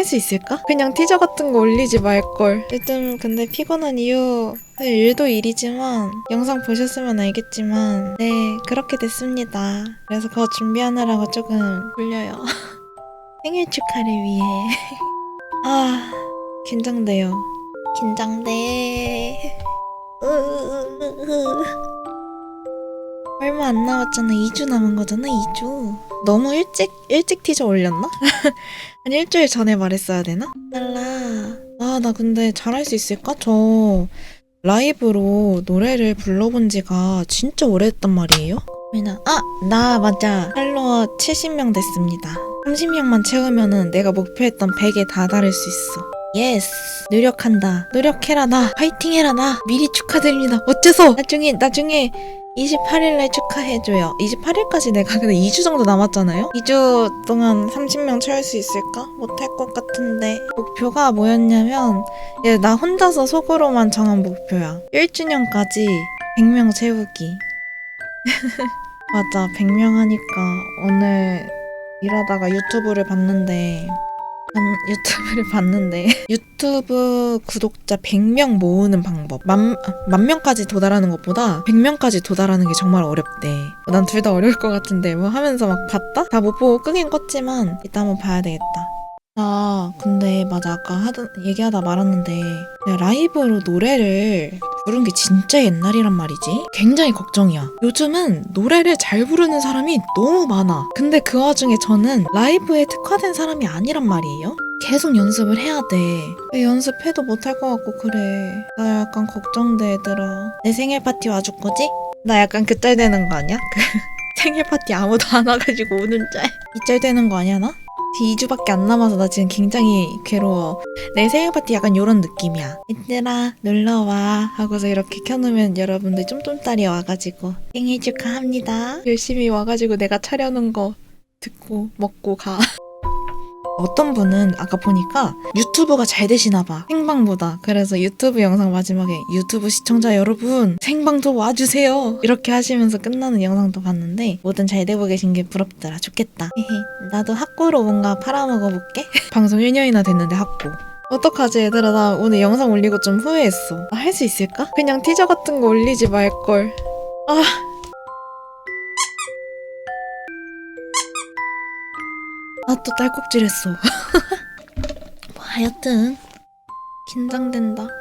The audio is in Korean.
할 수 있을까? 그냥 티저 같은 거 올리지 말걸. 요즘 근데 피곤한 이유 일도 일이지만 영상 보셨으면 알겠지만 네 그렇게 됐습니다. 그래서 그거 준비하느라고 조금 졸려요. 생일 축하를 위해 아 긴장돼요. 긴장돼. 얼마 안 남았잖아. 2주 남은 거잖아. 2주. 너무 일찍 일찍 티저 올렸나? 한 일주일 전에 말했어야 되나? 달라. 아, 나 근데 잘할 수 있을까? 저 라이브로 노래를 불러본 지가 진짜 오래됐단 말이에요? 왜나? 아, 나 맞아. 팔로워 70명 됐습니다. 30명만 채우면은 내가 목표했던 100에 다다를 수 있어. 예스. 노력한다. 노력해라 나. 파이팅 해라 나. 미리 축하드립니다. 어째서? 나중에 나중에 28일날 축하해줘요. 28일까지 내가 근데 2주 정도 남았잖아요? 2주 동안 30명 채울 수 있을까? 못할 것 같은데. 목표가 뭐였냐면, 얘나 혼자서 속으로만 정한 목표야. 1주년까지 100명 채우기. 맞아, 100명 하니까 오늘 일하다가 유튜브를 봤는데, 반- 유튜브를 봤는데 유튜브 구독자 100명 모으는 방법. 만, 아, 만 명까지 도달하는 것보다 100명까지 도달하는 게 정말 어렵대. 난 둘 다 어려울 것 같은데 뭐 하면서 막 봤다? 다 못 보고 끄긴 껐지만 이따 한번 봐야 되겠다. 아 근데 맞아. 아까 하던 얘기하다 말았는데 라이브로 노래를 부른 게 진짜 옛날이란 말이지. 굉장히 걱정이야. 요즘은 노래를 잘 부르는 사람이 너무 많아. 근데 그 와중에 저는 라이브에 특화된 사람이 아니란 말이에요. 계속 연습을 해야 돼. 연습해도 못할 것 같고 그래. 나 약간 걱정돼 얘들아. 내 생일 파티 와줄 거지? 나 약간 그짤 되는 거 아니야? 그 생일 파티 아무도 안 와가지고 우는 짤. 이짤 되는 거 아니야 나? 2주밖에 안 남아서 나 지금 굉장히 괴로워. 내 생일 파티 약간 요런 느낌이야. 얘들아 놀러와 하고서 이렇게 켜놓으면 여러분들 쫌쫌따리 와가지고 생일 축하합니다. 열심히 와가지고 내가 차려놓은 거 듣고 먹고 가. 어떤 분은 아까 보니까 유튜브가 잘 되시나 봐. 생방보다. 그래서 유튜브 영상 마지막에 유튜브 시청자 여러분 생방도 와주세요. 이렇게 하시면서 끝나는 영상도 봤는데 뭐든 잘 되고 계신 게 부럽더라. 좋겠다. 나도 학고로 뭔가 팔아먹어볼게. 방송 1년이나 됐는데 학고. 어떡하지 얘들아 나 오늘 영상 올리고 좀 후회했어. 할 수 있을까? 그냥 티저 같은 거 올리지 말걸. 아 나또 딸꾹질했어. 뭐 하여튼 긴장된다.